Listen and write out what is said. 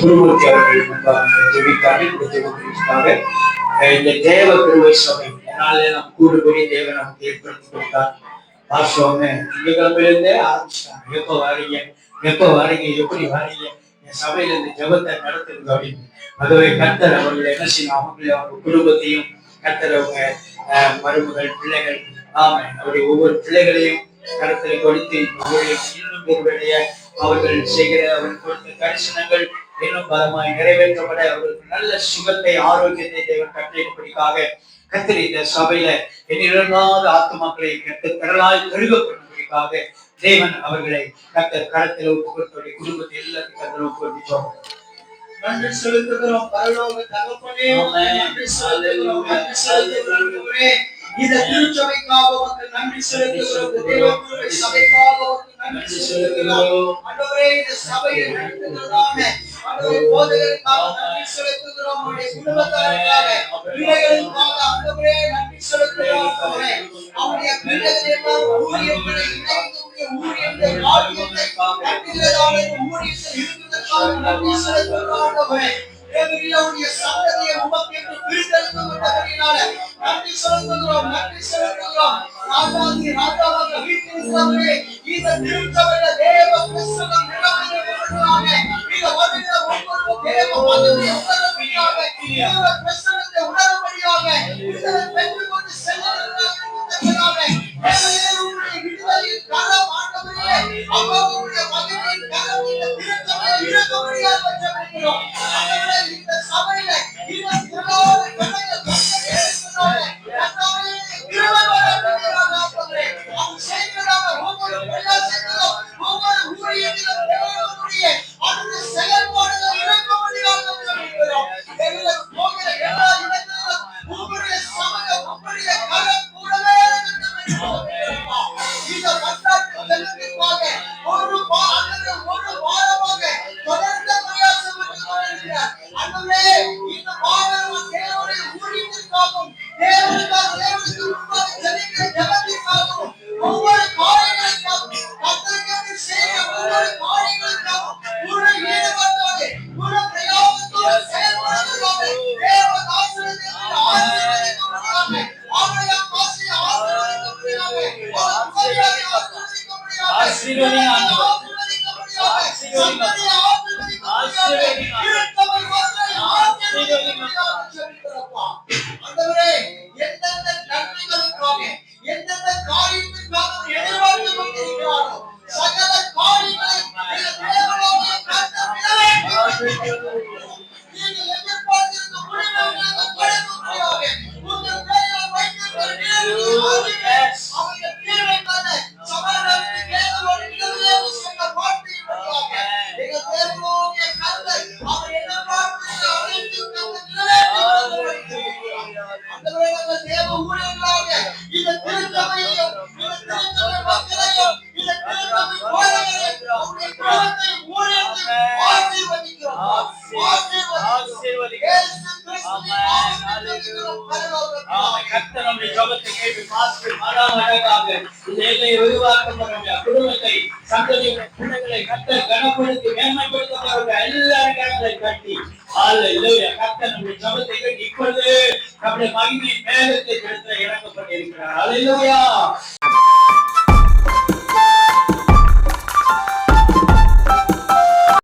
குருமூர்த்தி அவர்கள் ஜெபித்தார்கள் இந்த தேவ சபை நாம் கூடுபடி நமக்கு ஏற்படுத்தி கொடுத்தார் பாஸ்டர் அவங்க ஆரம்பிச்சிட்டாங்க எப்போ வாரீங்க எப்போ வாரீங்க எப்படி வாரீங்க என் சபையில இந்த ஜெபத்தை நடத்துறது அப்படின்னு அதுவே கர்த்தர் அவர்கள் என்ன செய்யணும் அவங்க குடும்பத்தையும் கர்த்தர் அவங்க மருமகள் பிள்ளைகள் ஆமாம் அவருடைய ஒவ்வொரு பிள்ளைகளையும் கருத்தில் கொடுத்து இன்னும் உங்களுடைய அவர்கள் செய்கிற அவர்கள் கொடுத்த தரிசனங்கள் இன்னும் பலமாய் நிறைவேற்றப்பட அவர்களுக்கு நல்ல சுகத்தை ஆரோக்கியத்தை தேவன் கட்டளைப்படிக்காக கத்தர் இந்த சபையில எண்ணிறங்காத ஆத்துமாக்களை கத்த கடலாய் கழுகப்படும்படிக்காக தேவன் அவர்களை கத்தர் கரத்தில் ஒப்புக்கொடுத்தோடைய குடும்பத்தை எல்லாத்தையும் கத்தர் ஒப்புக்கொடுத்தோம். நன்றி செலுத்துகிறோம். பரலோக தகப்பனே நன்றி செலுத்துகிறோம். நன்றி செலுத்துகிறோம். ஆண்டவரே. இந்த திருச்சபைக்காக நன்றி செலுத்துகிறோம். தேவனுடைய சபைக்காக நன்றி செலுத்துகிறோம் ஆண்டவரே இந்த சபையை நடத்துகிறதான ஆண்டவரே போதகருக்காக நன்றி செலுத்துகிறோம். உடைய குடும்பத்தாருக்காக பிள்ளைகளுக்காக ஆண்டவரே நன்றி செலுத்துகிறோம் ஆண்டவரே அவருடைய பிள்ளைகள் எல்லாம் இணைந்து நன்றி செலுத்துகிறோம் ஆண்டவரே தேவனுடைய சந்ததியை உமக்கு என்று பிரித்தெடுக்கப்பட்டபடியினால நன்றி செலுத்துகிறோம் நன்றி செலுத்துகிறோம். ராஜாதி ராஜாவாக இந்த திருச்சபையில தேவ பிரசனம் நிரம்பியிருக்கிறவர்களாக இந்த வருகிற ஒவ்வொரு தேவ மதத்தை உணரும்படியாக தேவ பிரசனத்தை உணரும்படியாக இதனை பெற்றுக்கொண்டு ஆசீர்வதிக்கும்படியாக, ஆசீர்வதி ஆண்டவரே. ஆசீர்வதிக்கும்படியாக, சந்ததியை ஆசீர்வதிக்கும்படியாக, இருந்தவர் ஒருவரை ஆசீர்வதிக்கும்படியாக ஜெபிக்கிறோம்ப்பா. ஆண்டவரே, எந்தெந்த நன்மைகளுக்காக, எந்தெந்த காரியத்திற்காக அவர் எதிர்பார்த்துக் கொண்டிருக்கிறாரோ, சகல காரியங்களையும் இந்த தேவனோடு கர்த்தர் எல்லையை உருவாக்கப்படுற குடும்பத்தை சந்ததி பிள்ளைகளை கர்த்தர் கனப்படுத்தி மேன்மைப்படுத்தப்படுற எல்லாரும் கரங்களை கட்டி அல்லேலூயா கர்த்தர் நம்முடைய ஜெபத்தை கேட்டு இப்பொழுது நம்முடைய மகிமை மேகத்தை செலுத்த இறக்கப்பட்டிருக்கிறார் அல்லேலூயா